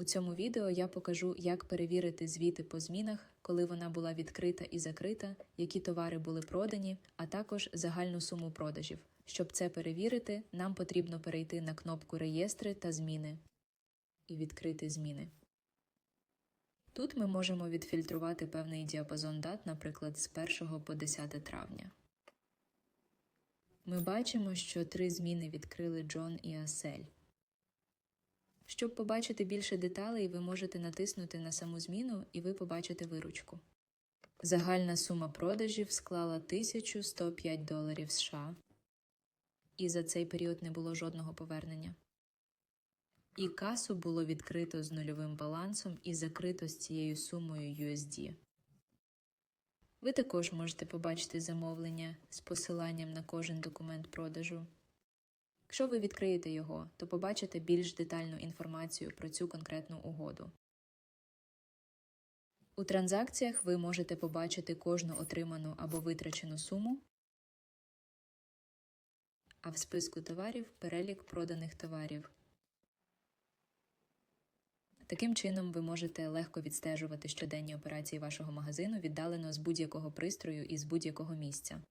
У цьому відео я покажу, як перевірити звіти по змінах, коли вона була відкрита і закрита, які товари були продані, а також загальну суму продажів. Щоб це перевірити, нам потрібно перейти на кнопку Реєстри та зміни і відкрити зміни. Тут ми можемо відфільтрувати певний діапазон дат, наприклад, з 1 по 10 травня. Ми бачимо, що три зміни відкрили Джон і Асель. Щоб побачити більше деталей, ви можете натиснути на саму зміну і ви побачите виручку. Загальна сума продажів склала 1105 доларів США, і за цей період не було жодного повернення. І касу було відкрито з нульовим балансом і закрито з цією сумою USD. Ви також можете побачити замовлення з посиланням на кожен документ продажу. Якщо ви відкриєте його, то побачите більш детальну інформацію про цю конкретну угоду. У транзакціях ви можете побачити кожну отриману або витрачену суму, а в списку товарів перелік проданих товарів. Таким чином, ви можете легко відстежувати щоденні операції вашого магазину віддалено з будь-якого пристрою і з будь-якого місця.